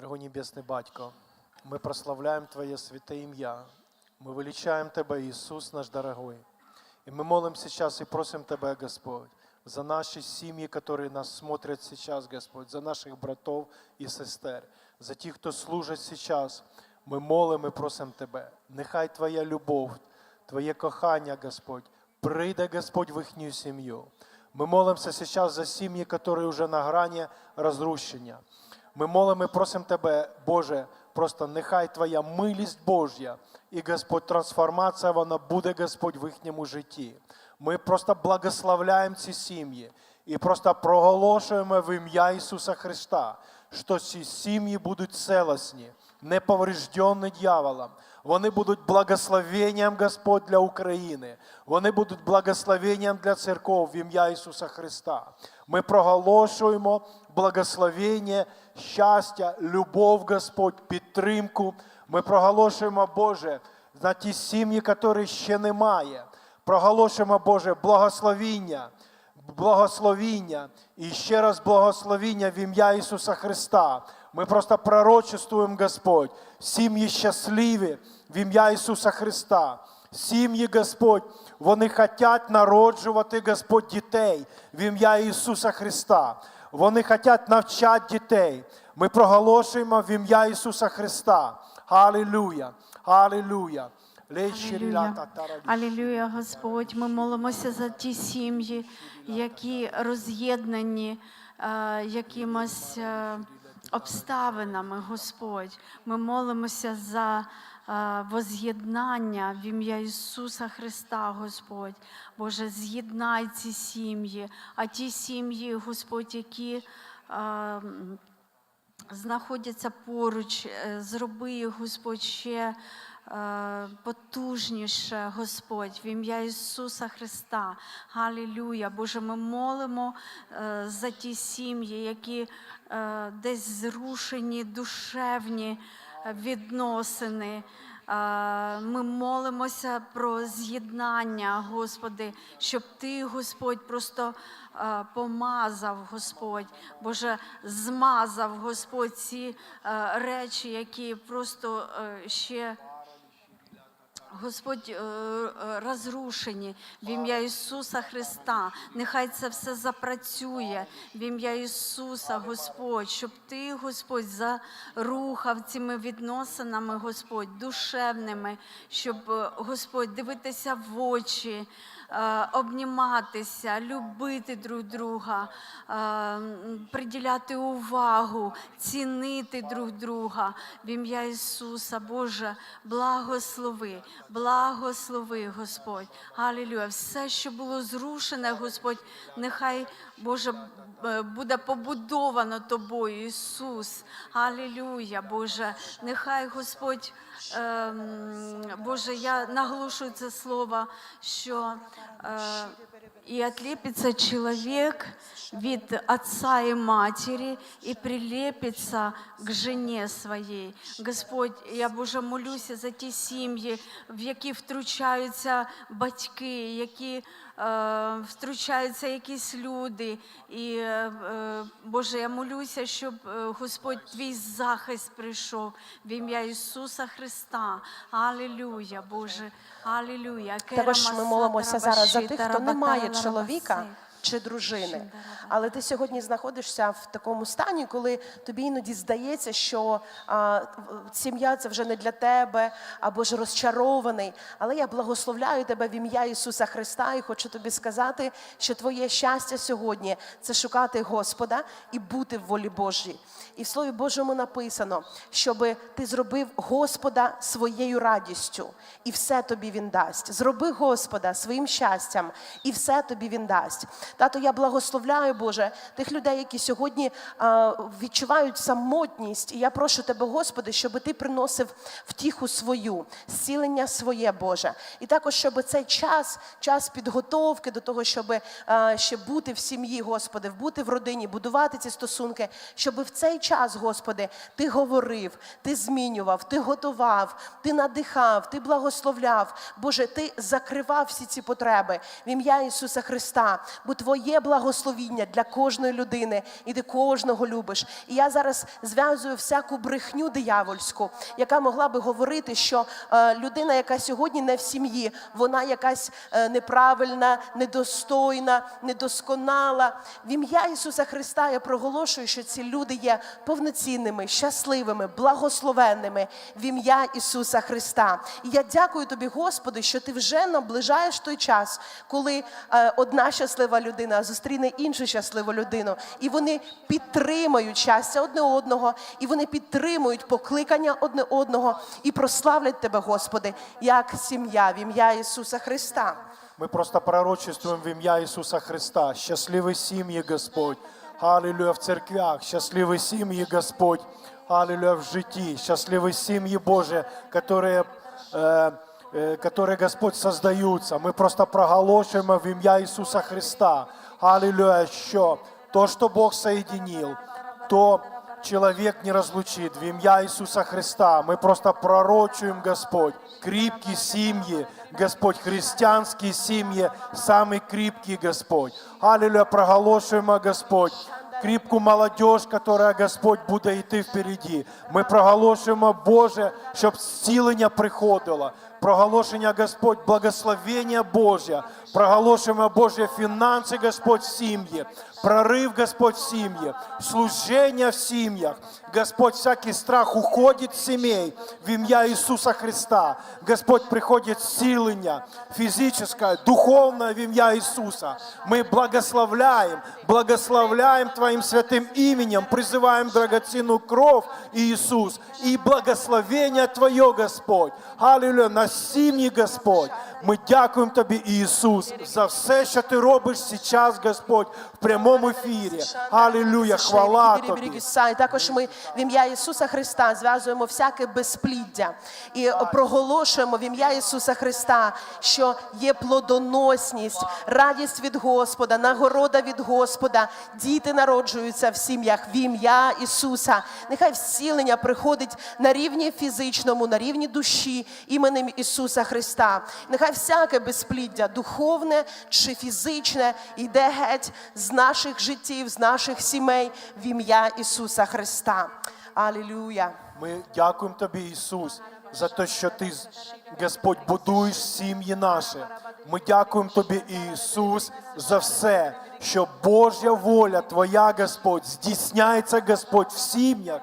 Дорогой Небесный Батько, мы прославляем Твое святое имя. Мы величаем Тебя, Иисус наш дорогой. И мы молим сейчас и просим Тебя, Господь, за наши семьи, которые нас смотрят сейчас, Господь, за наших братов и сестер, за тех, кто служит сейчас. Ми молимо і просимо Тебе. Нехай Твоя любов, Твоє кохання, Господь, прийде, Господь, в їхню сім'ю. Ми молимося сейчас за сім'ї, які вже на грані розрушення. Ми молимо і просимо Тебе, Боже, просто нехай Твоя милість Божя і Господь трансформація вона буде, Господь, в їхньому житті. Ми просто благословляємо ці сім'ї і просто проголошуємо в ім'я Ісуса Христа, що ці сім'ї будуть целосні, не повреждені дьяволом. Вони будуть благословенням Господь для України. Вони будуть благословенням для церков в ім'я Ісуса Христа. Ми проголошуємо благословення, щастя, любов, Господь, підтримку. Ми проголошуємо, Боже, на ті сім'ї, які ще немає. Проголошуємо, Боже, благословіння, благословіння і ще раз благословіння в ім'я Ісуса Христа. Ми просто пророчествуємо, Господь, сім'ї щасливі в ім'я Ісуса Христа. Сім'ї, Господь, вони хочуть народжувати, Господь, дітей в ім'я Ісуса Христа. Вони хочуть навчати дітей. Ми проголошуємо в ім'я Ісуса Христа. Алілуя! Алілюя. Алілюя, Господь. Ми молимося за ті сім'ї, які роз'єднані е, якимось е, обставинами, Господь. Ми молимося за воз'єднання в ім'я Ісуса Христа, Господь. Боже, з'єднай ці сім'ї, а ті сім'ї, Господь, які. знаходяться поруч, е, зроби їх, Господь, ще е, потужніше, Господь, в ім'я Ісуса Христа. Галілюя. Боже, ми молимо е, за ті сім'ї, які десь зрушені, душевні відносини. Е, Ми молимося про з'єднання, Господи, щоб Ти, Господь, просто е, помазав, Господь, Боже, змазав, Господь, ці е, речі, які просто ще. Господь е, е, розрушені в ім'я Ісуса Христа. Нехай це все запрацює в ім'я Ісуса, Господь, щоб Ти, Господь, зарухав цими відносинами, Господь, душевними, щоб е, Господь дивитися в очі. Обніматися, любити друг друга, приділяти увагу, цінити друг друга в ім'я Ісуса, Боже, благослови, благослови, Господь. Алілюя. Все, що було зрушене, Господь, нехай, Боже, буде побудовано Тобою, Ісус. Алілюя, Боже. Нехай, Господь, ем, Боже, я наголошую це слово, що. И отлепится человек від отца и матери и прилепится к жене своей. Господь, я Боже молюся за ті сім'ї, в які втручаються батьки, які е, втручаються якісь люди. І е, е, Боже, я молюся, щоб Господь твій захист прийшов в ім'я Ісуса Христа. Алілюя, Боже, алілюя. Також ми молимося зараз за тих, хто не має чоловіка. Чи дружини. Але ти сьогодні знаходишся в такому стані, коли тобі іноді здається, що а, сім'я це вже не для тебе, або ж розчарований. Але я благословляю тебе в ім'я Ісуса Христа і хочу тобі сказати, що твоє щастя сьогодні це шукати Господа і бути в волі Божій. І в Слові Божому написано, щоб ти зробив Господа своєю радістю, і все тобі він дасть. Зроби Господа своїм щастям, і все тобі він дасть. Тато, я благословляю, Боже, тих людей, які сьогодні відчувають самотність. І я прошу тебе, Господи, щоб ти приносив втіху свою, зцілення своє, Боже. І також, щоб цей час, час підготовки до того, щоб ще бути в сім'ї, Господи, бути в родині, будувати ці стосунки, щоб в цей час, Господи, ти говорив, ти змінював, ти готував, ти надихав, ти благословляв. Боже, ти закривав всі ці потреби в ім'я Ісуса Христа. Бути Твоє благословіння для кожної людини, і ти кожного любиш. І я зараз зв'язую всяку брехню диявольську, яка могла би говорити, що е, людина, яка сьогодні не в сім'ї, вона якась е, неправильна, недостойна, недосконала. В ім'я Ісуса Христа я проголошую, що ці люди є повноцінними, щасливими, благословенними в ім'я Ісуса Христа. І я дякую тобі, Господи, що ти вже наближаєш той час, коли е, одна щаслива людина зустріне іншу щасливу людину, і вони підтримують щастя одне одного, і вони підтримують покликання одне одного і прославлять тебе, Господи, як сім'я в ім'я Ісуса Христа. Мы просто пророчествуем в имя Иисуса Христа. Счастливы семьи, Господь. Аллилуйя в церквях. Счастливы семьи, Господь. Аллилуйя в житии. Счастливы семьи Божьи, которые, э, э, которые, Господь, создаются. Мы просто проголошуем в имя Иисуса Христа. Аллилуйя, що то, что Бог соединил, то человек не разлучит. В имя Иисуса Христа мы просто пророчуем, Господь, крепкие семьи, Господь, христианские семьи, самые крепкие, Господь. Аллилуйя, проголошуємо, Господь, кріпку молодежь, которая, Господь, буде йти впереді. Ми проголошуємо, Боже, щоб зцілення приходило. Проголошення, Господь, благословення Божє. Проголошуємо, Боже, фінанси, Господь, в сім'ї. Прорыв, Господь, в семье, служение в семьях. Господь, всякий страх уходит с семей в имя Иисуса Христа. Господь, приходит силення физическое, духовное в имя Иисуса. Мы благословляем, благословляем Твоим святым именем, призываем драгоценную кровь Иисус и благословение Твое, Господь. Аллилуйя, На сім'ї, Господь. Ми дякуємо Тобі, Ісус, за все, що Ти робиш зараз, Господь, в прямому ефірі. Аллилуйя, хвала Тобі. І також ми в ім'я Ісуса Христа зв'язуємо всяке безпліддя і проголошуємо в ім'я Ісуса Христа, що є плодоносність, радість від Господа, нагорода від Господа. Діти народжуються в сім'ях в ім'я Ісуса. Нехай всілення приходить на рівні фізичному, на рівні душі іменем Ісуса Христа. Нехай всяке безпліддя, духовне чи фізичне, йде геть з наших життів, з наших сімей в ім'я Ісуса Христа. Алілюя. Ми дякуємо Тобі, Ісус, за те, що Ти, Господь, будуєш сім'ї наші. Ми дякуємо Тобі, Ісус, за все, що Божя воля Твоя, Господь, здійсняється, Господь, в сім'ях.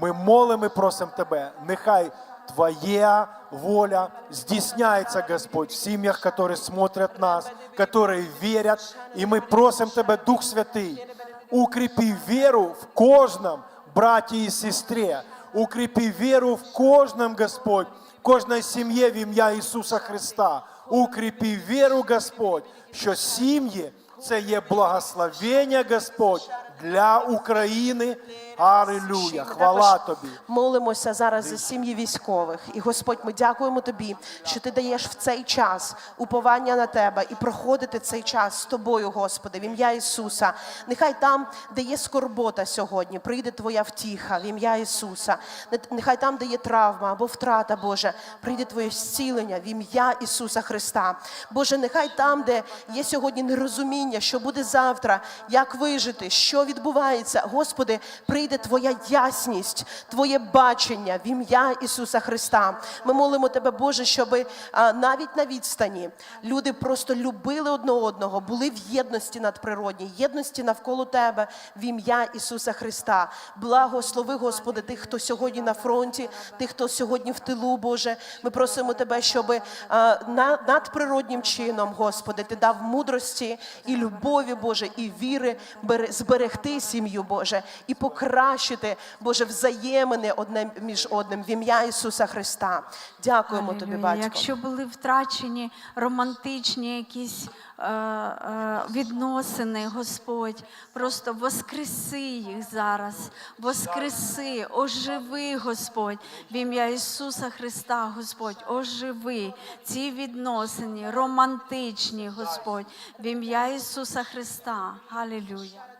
Ми молимо і просимо Тебе, нехай Твоя воля здійсняется, Господь, в семьях, которые смотрят нас, которые верят. И мы просим Тебя, Дух Святый, укрепи веру в кожном брате и сестре. Укрепи веру в кожном, Господь, в кожній сім'ї в ім'я Ісуса Христа. Укрепи віру, Господь, що сім'ї це є благословення, Господь, для України. Аллилуйя. Хвала Тобі. Молимося зараз за сім'ї військових. І Господь, ми дякуємо Тобі, що ти даєш в цей час уповання на тебе і проходити цей час з тобою, Господи, в ім'я Ісуса. Нехай там, де є скорбота сьогодні, прийде Твоя втіха в ім'я Ісуса. Нехай там, де є травма або втрата, Боже, прийде Твоє зцілення в ім'я Ісуса Христа. Боже, нехай там, де є сьогодні нерозуміння, що буде завтра, як вижити, що відбувається, Господи, прийде Твоя ясність, Твоє бачення в ім'я Ісуса Христа. Ми молимо Тебе, Боже, щоб навіть на відстані люди просто любили одне одного, були в єдності надприродній, єдності навколо Тебе в ім'я Ісуса Христа. Благослови, Господи, тих, хто сьогодні на фронті, тих, хто сьогодні в тилу, Боже. Ми просимо Тебе, щоб надприроднім чином, Господи, Ти дав мудрості і любові, Боже, і віри зберегти сім'ю, Боже, і покращити, Боже, взаємини одне між одним в ім'я Ісуса Христа. Дякуємо Тобі, Алілюя. батько. Якщо були втрачені романтичні якісь е, е, відносини, Господь, просто воскреси їх зараз, воскреси, оживи, Господь, в ім'я Ісуса Христа, Господь, оживи ці відносини, романтичні, Господь, в ім'я Ісуса Христа. Алілюя.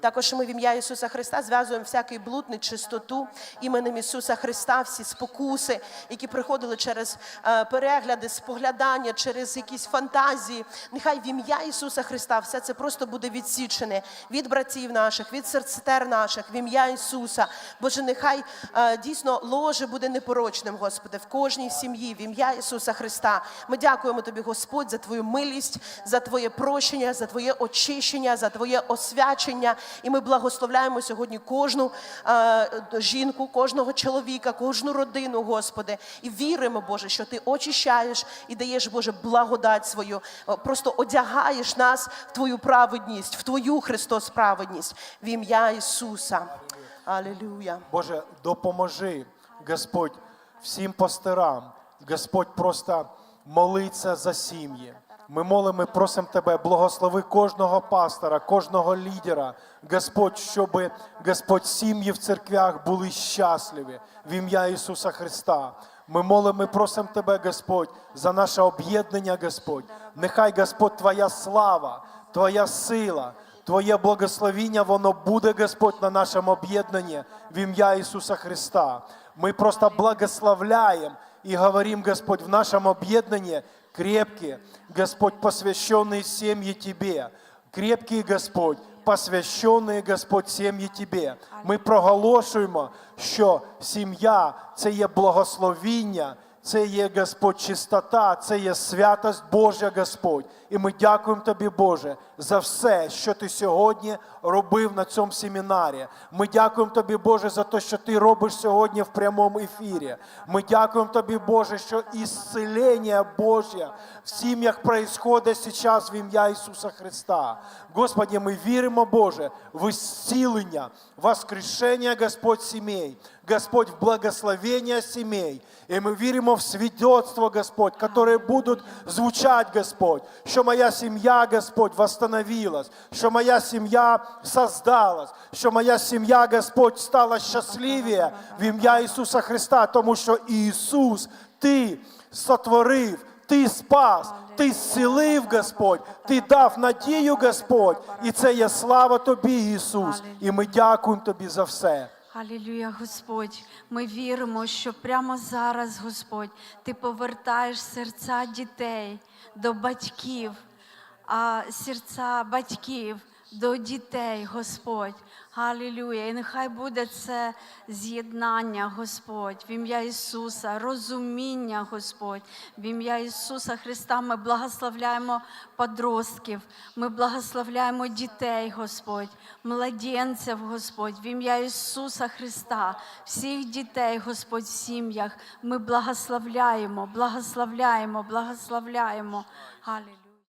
Також ми в ім'я Ісуса Христа зв'язуємо всякий блуд, нечистоту іменем Ісуса Христа, всі спокуси, які приходили через е, перегляди, споглядання, через якісь фантазії. Нехай в ім'я Ісуса Христа все це просто буде відсічене від братів наших, від серцетер наших, в ім'я Ісуса. Боже, нехай е, дійсно ложе буде непорочним, Господи, в кожній сім'ї, в ім'я Ісуса Христа. Ми дякуємо Тобі, Господь, за Твою милість, за Твоє прощення, за Твоє очищення, за Твоє освячення. І ми благословляємо сьогодні кожну е, жінку, кожного чоловіка, кожну родину, Господи. І віримо, Боже, що Ти очищаєш і даєш, Боже, благодать свою. Просто одягаєш нас в Твою праведність, в Твою Христос праведність, в ім'я Ісуса. Алілюя. Боже, допоможи, Господь, всім пастирам, Господь, просто молиться за сім'ї. Ми молимо, просимо Тебе, благослови кожного пастора, кожного лідера, Господь, щоб Господь сім'ї в церквях були щасливі в ім'я Ісуса Христа. Ми молимо, просимо Тебе, Господь, за наше об'єднання, Господь. Нехай, Господь, Твоя слава, Твоя сила, Твоє благословіння, воно буде, Господь, на нашому об'єднанні в ім'я Ісуса Христа. Ми просто благословляємо і говоримо, Господь, в нашому об'єднанні крепкие, Господь, посвященные семьи Тебе. Крепкие, Господь, посвященные, Господь, сім'ї Тебе. Ми проголошуємо, що сім'я це є благословіння, це є Господь чистота, це є святость Божа, Господь. І ми дякуємо Тобі, Боже, за все, що Ти сьогодні робив на цьому семінарі. Ми дякуємо Тобі, Боже, за те, що Ти робиш сьогодні в прямому ефірі. Ми дякуємо Тобі, Боже, що ісцелення Божє в сім'ях происходить зараз в ім'я Ісуса Христа. Господи, ми віримо, Боже, в исцілення, воскрешення, Господь, сімей. Господь, в благословение семей. И мы верим в свидетельства, Господь, которые будут звучать, Господь, что моя семья, Господь, восстановилась, что моя семья создалась, что моя семья, Господь, стала счастливее в ім'я Ісуса Христа, тому що Ісус, Ти сотворив, Ти спас, Ти зцілив, Господь, Ти дав надію, Господь, і це є слава Тобі, Ісус. І ми дякуємо Тобі за все. Алілюя, Господь. Ми віримо, що прямо зараз, Господь, Ти повертаєш серця дітей до батьків, а серця батьків до дітей, Господь. Алілюя. І нехай буде це з'єднання, Господь, в ім'я Ісуса, розуміння, Господь, в ім'я Ісуса Христа. Ми благословляємо подростків, ми благословляємо дітей, Господь, младенців, Господь, в ім'я Ісуса Христа, всіх дітей, Господь, в сім'ях. Ми благословляємо, благословляємо, благословляємо. Алілюя.